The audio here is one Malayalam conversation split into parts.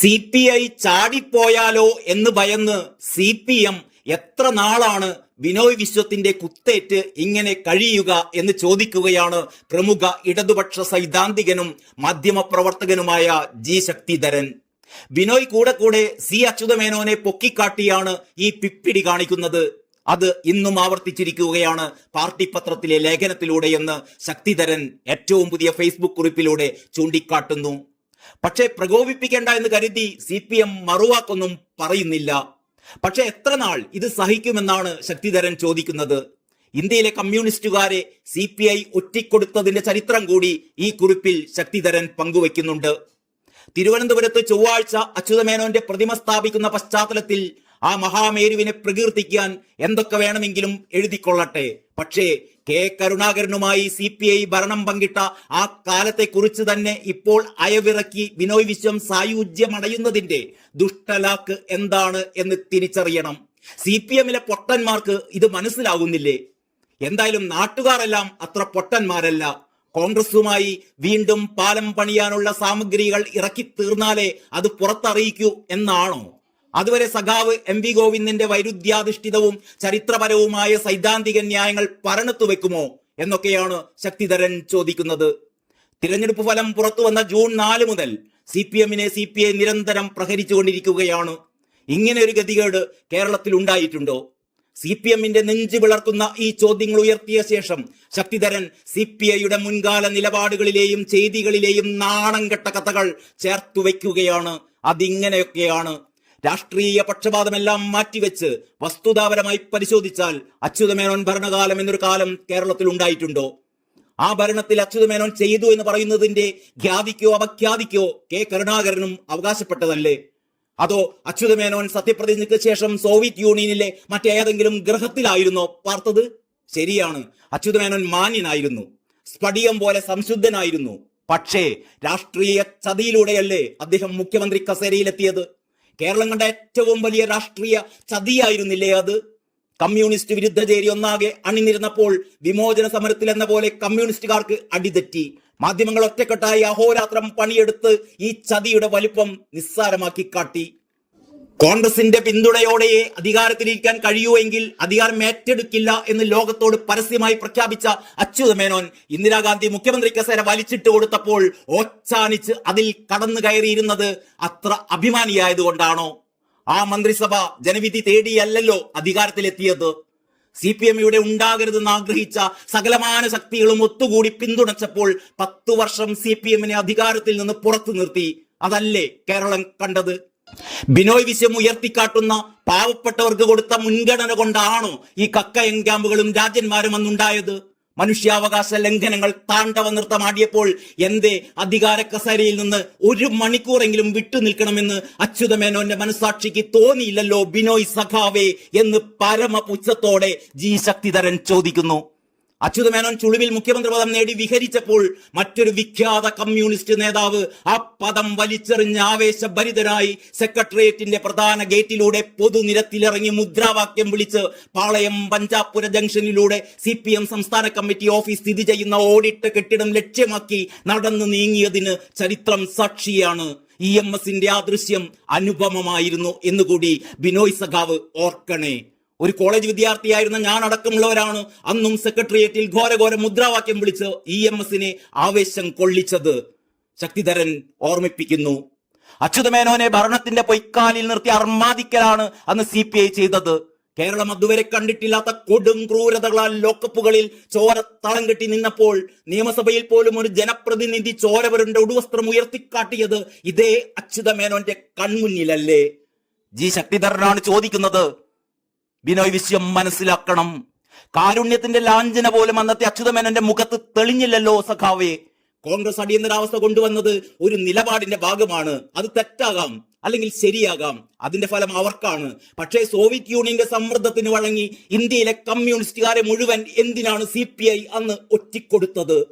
സി പി ഐ ചാടിപ്പോയാലോ എന്ന് ഭയന്ന് സി പി എം എത്ര നാളാണ് ബിനോയ് വിശ്വത്തിന്റെ കുത്തേറ്റ് ഇങ്ങനെ കഴിയുക എന്ന് ചോദിക്കുകയാണ് പ്രമുഖ ഇടതുപക്ഷ സൈദ്ധാന്തികനും മാധ്യമപ്രവർത്തകനുമായ ജി ശക്തിധരൻ. ബിനോയ് കൂടെ കൂടെ സി അച്യുതമേനോനെ പൊക്കിക്കാട്ടിയാണ് ഈ പിപ്പിടി കാണിക്കുന്നത്. അത് ഇന്നും ആവർത്തിച്ചിരിക്കുകയാണ് പാർട്ടി പത്രത്തിലെ ലേഖനത്തിലൂടെയെന്ന് ശക്തിധരൻ ഏറ്റവും പുതിയ ഫേസ്ബുക്ക് കുറിപ്പിലൂടെ ചൂണ്ടിക്കാട്ടുന്നു. പക്ഷേ പ്രകോപിപ്പിക്കേണ്ട എന്ന് കരുതി സി പി എം മറുവാക്കൊന്നും പറയുന്നില്ല. പക്ഷെ എത്ര നാൾ ഇത് സഹിക്കുമെന്നാണ് ശക്തിധരൻ ചോദിക്കുന്നത്. ഇന്ത്യയിലെ കമ്മ്യൂണിസ്റ്റുകാരെ സി പി ഐ ഒറ്റിക്കൊടുത്തതിന്റെ ചരിത്രം കൂടി ഈ കുറിപ്പിൽ ശക്തിധരൻ പങ്കുവെക്കുന്നുണ്ട് തിരുവനന്തപുരത്ത് ചൊവ്വാഴ്ച അച്യുതമേനോന്റെ പ്രതിമ സ്ഥാപിക്കുന്ന പശ്ചാത്തലത്തിൽ ആ മഹാമേരുവിനെ പ്രകീർത്തിക്കാൻ എന്തൊക്കെ വേണമെങ്കിലും എഴുതിക്കൊള്ളട്ടെ. പക്ഷേ കെ. കരുണാകരനുമായി സി പി ഐ ഭരണം പങ്കിട്ട ആ കാലത്തെ കുറിച്ച് തന്നെ ഇപ്പോൾ അയവിറക്കി വിനോയ് വിശ്വം സായുജ്യമടയുന്നതിന്റെ ദുഷ്ടലാക്ക് എന്താണ് എന്ന് തിരിച്ചറിയണം. സി പി എമ്മിലെ പൊട്ടന്മാർക്ക് ഇത് മനസ്സിലാകുന്നില്ലേ എന്തായാലും നാട്ടുകാരെല്ലാം അത്ര പൊട്ടന്മാരല്ല. കോൺഗ്രസുമായി വീണ്ടും പാലം പണിയാനുള്ള സാമഗ്രികൾ ഇറക്കി തീർന്നാലേ അത് പുറത്തറിയിക്കൂ എന്നാണോ? അതുവരെ സഖാവ് എം വി ഗോവിന്ദന്റെ വൈരുദ്ധ്യാധിഷ്ഠിതവും ചരിത്രപരവുമായ സൈദ്ധാന്തിക ന്യായങ്ങൾ പരണത്തു വെക്കുമോ എന്നൊക്കെയാണ് ശക്തിധരൻ ചോദിക്കുന്നത്. തിരഞ്ഞെടുപ്പ് ഫലം പുറത്തു വന്ന ജൂൺ നാല് മുതൽ സി പി എമ്മിനെ സി പി ഐ നിരന്തരം പ്രഹരിച്ചുകൊണ്ടിരിക്കുകയാണ്. ഇങ്ങനെ ഒരു ഗതികേട് കേരളത്തിൽ ഉണ്ടായിട്ടുണ്ടോ? സി പി എമ്മിന്റെ നെഞ്ചു പിളർക്കുന്ന ഈ ചോദ്യങ്ങൾ ഉയർത്തിയ ശേഷം ശക്തിധരൻ സി പി ഐയുടെ മുൻകാല നിലപാടുകളിലെയും ചെയ്തികളിലെയും നാണം കെട്ട കഥകൾ ചേർത്തു വയ്ക്കുകയാണ്. അതിങ്ങനെയൊക്കെയാണ് രാഷ്ട്രീയ പക്ഷപാതമെല്ലാം മാറ്റിവെച്ച് വസ്തുതാപരമായി പരിശോധിച്ചാൽ അച്യുതമേനോൻ ഭരണകാലം എന്നൊരു കാലം കേരളത്തിൽ ഉണ്ടായിട്ടുണ്ടോ? ആ ഭരണത്തിൽ അച്യുതമേനോൻ ചെയ്തു എന്ന് പറയുന്നതിന്റെ ഖ്യാതിക്കോ അപഖ്യാതിക്കോ കെ കരുണാകരനും അവകാശപ്പെട്ടതല്ലേ? അതോ അച്യുതമേനോൻ സത്യപ്രതിജ്ഞയ്ക്ക് ശേഷം സോവിയറ്റ് യൂണിയനിലെ മറ്റേതെങ്കിലും ഗ്രഹത്തിലായിരുന്നോ? പാർത്തത്? ശരിയാണ്. അച്യുതമേനോൻ മാന്യനായിരുന്നു. സ്ഫടികം പോലെ സംശുദ്ധനായിരുന്നു. പക്ഷേ രാഷ്ട്രീയ ചതിയിലൂടെയല്ലേ അദ്ദേഹം മുഖ്യമന്ത്രി കസേരയിലെത്തിയത്? കേരളം കണ്ട ഏറ്റവും വലിയ രാഷ്ട്രീയ ചതിയായിരുന്നില്ലേ അത്? കമ്മ്യൂണിസ്റ്റ് വിരുദ്ധ ചേരി ഒന്നാകെ അണിനിരുന്നപ്പോൾ വിമോചന സമരത്തിൽ എന്ന പോലെ കമ്മ്യൂണിസ്റ്റുകാർക്ക് അടിതെറ്റി. മാധ്യമങ്ങൾ ഒറ്റക്കെട്ടായി അഹോരാത്രം പണിയെടുത്ത് ഈ ചതിയുടെ വലിപ്പം നിസ്സാരമാക്കി കാട്ടി. കോൺഗ്രസിന്റെ പിന്തുണയോടെയേ അധികാരത്തിലിരിക്കാൻ കഴിയൂ എങ്കിൽ അധികാരം ഏറ്റെടുക്കില്ല എന്ന് ലോകത്തോട് പരസ്യമായി പ്രഖ്യാപിച്ച അച്യുത മേനോൻ ഇന്ദിരാഗാന്ധി മുഖ്യമന്ത്രി കസേര വലിച്ചിട്ട് കൊടുത്തപ്പോൾ ഓച്ചാനിച്ച് അതിൽ കടന്നു കയറിയിരുന്നത് അത്ര അഭിമാനിയായതുകൊണ്ടാണോ? ആ മന്ത്രിസഭ ജനവിധി തേടിയല്ലല്ലോ അധികാരത്തിലെത്തിയത്. സി പി എം ഉണ്ടാകരുതെന്ന് ആഗ്രഹിച്ച സകലമാന ശക്തികളും ഒത്തുകൂടി പിന്തുണച്ചപ്പോൾ പത്തു വർഷം സി പി എമ്മിനെ അധികാരത്തിൽ നിന്ന് പുറത്തു നിർത്തി. അതല്ലേ കേരളം കണ്ടത്? ബിനോയ് വിശ്വം ഉയർത്തിക്കാട്ടുന്ന പാവപ്പെട്ടവർക്ക് കൊടുത്ത മുൻഗണന കൊണ്ടാണോ ഈ കക്കയം ക്യാമ്പുകളും രാജന്മാരും അന്നുണ്ടായത്? മനുഷ്യാവകാശ ലംഘനങ്ങൾ താണ്ഡവ നൃത്തമാടിയപ്പോൾ എന്തേ അധികാര കസേരയിൽ നിന്ന് ഒരു മണിക്കൂറെങ്കിലും വിട്ടു നിൽക്കണമെന്ന് അച്യുതമേനോന്റെ മനസാക്ഷിക്ക് തോന്നിയില്ലല്ലോ ബിനോയ് സഖാവേ എന്ന് പരമപുച്ഛത്തോടെ ജി ശക്തിധരൻ ചോദിക്കുന്നു. അച്യുതമേനോൻ ചുളിവിൽ മുഖ്യമന്ത്രി പദം നേടി വിഹരിച്ചപ്പോൾ മറ്റൊരു വിഖ്യാത കമ്മ്യൂണിസ്റ്റ് നേതാവ് ആ പദം വലിച്ചെറിഞ്ഞ് ആവേശഭരിതനായി സെക്രട്ടേറിയറ്റിന്റെ പ്രധാന ഗേറ്റിലൂടെ പൊതുനിരത്തിലിറങ്ങി മുദ്രാവാക്യം വിളിച്ച് പാളയം പഞ്ചാപുര ജംഗ്ഷനിലൂടെ സി പി എം സംസ്ഥാന കമ്മിറ്റി ഓഫീസ് സ്ഥിതി ചെയ്യുന്ന ഓഡിറ്റ് കെട്ടിടം ലക്ഷ്യമാക്കി നടന്നു നീങ്ങിയതിന് ചരിത്രം സാക്ഷിയാണ് ഇ എം എസിന്റെ ആ ദൃശ്യം അനുപമമായിരുന്നു എന്നുകൂടി ബിനോയ് സഖാവ് ഓർക്കണേ. ഒരു കോളേജ് വിദ്യാർത്ഥിയായിരുന്ന ഞാൻ അടക്കമുള്ളവരാണ് അന്നും സെക്രട്ടേറിയറ്റിൽ ഘോരഘോര മുദ്രാവാക്യം വിളിച്ച് ഇ എം എസിനെ ആവേശം കൊള്ളിച്ചത്. ശക്തിധരൻ ഓർമ്മിപ്പിക്കുന്നു. അച്യുതമേനോനെ ഭരണത്തിന്റെ പൊയ്ക്കാലിൽ നിർത്തി അർമാദിക്കലാണ് അന്ന് സി പി ഐ ചെയ്തത്. കേരളം അതുവരെ കണ്ടിട്ടില്ലാത്ത കൊടും ക്രൂരതകളാൽ ലോക്കപ്പുകളിൽ ചോര തളം കെട്ടി നിന്നപ്പോൾ നിയമസഭയിൽ പോലും ഒരു ജനപ്രതിനിധി ചോരവരുടെ ഉടുവസ്ത്രം ഉയർത്തിക്കാട്ടിയത് ഇതേ അച്യുതമേനോന്റെ കൺമുന്നിലല്ലേ? ജി ശക്തിധരനാണ് ചോദിക്കുന്നത്. ബിനോയ് മനസ്സിലാക്കണം. കാരുണ്യത്തിന്റെ ലാഞ്ചന പോലും അന്നത്തെ അച്യുതമേനന്റെ മുഖത്ത് തെളിഞ്ഞില്ലല്ലോ സഖാവേ. കോൺഗ്രസ് അടിയന്തരാവസ്ഥ കൊണ്ടുവന്നത് ഒരു നിലപാടിന്റെ ഭാഗമാണ്. അത് തെറ്റാകാം അല്ലെങ്കിൽ ശരിയാകാം. അതിന്റെ ഫലം അവർക്കാണ്. പക്ഷേ സോവിയറ്റ് യൂണിയന്റെ സമ്മർദ്ദത്തിന് വഴങ്ങി ഇന്ത്യയിലെ കമ്മ്യൂണിസ്റ്റുകാരെ മുഴുവൻ എന്തിനാണ് സി പി ഐ അന്ന് ഒറ്റിക്കൊടുത്തത്?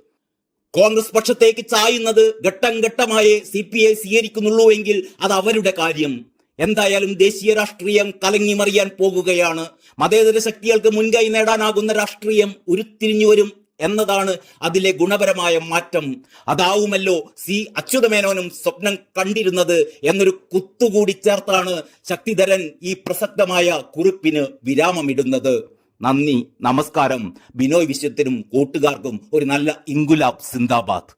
കോൺഗ്രസ് പക്ഷത്തേക്ക് ചായുന്നത് ഘട്ടം ഘട്ടമായേ സി പി ഐ സ്വീകരിക്കുന്നുള്ളൂ എങ്കിൽ അത് അവരുടെ കാര്യം. എന്തായാലും ദേശീയ രാഷ്ട്രീയം കലങ്ങിമറിയാൻ പോകുകയാണ്. മതേതര ശക്തികൾക്ക് മുൻകൈ നേടാനാകുന്ന രാഷ്ട്രീയം ഉരുത്തിരിഞ്ഞു വരും എന്നതാണ് അതിലെ ഗുണപരമായ മാറ്റം. അതാവുമല്ലോ സി അച്യുതമേനോനും സ്വപ്നം കണ്ടിരുന്നത് എന്നൊരു കുത്തുകൂടി ചേർത്താണ് ശക്തിധരൻ ഈ പ്രസക്തമായ കുറിപ്പിന് വിരാമമിടുന്നത്. നന്ദി നമസ്കാരം. ബിനോയ് വിശ്വത്തിനും കൂട്ടുകാർക്കും ഒരു നല്ല ഇൻഗുലാബ് സിന്ദാബാദ്.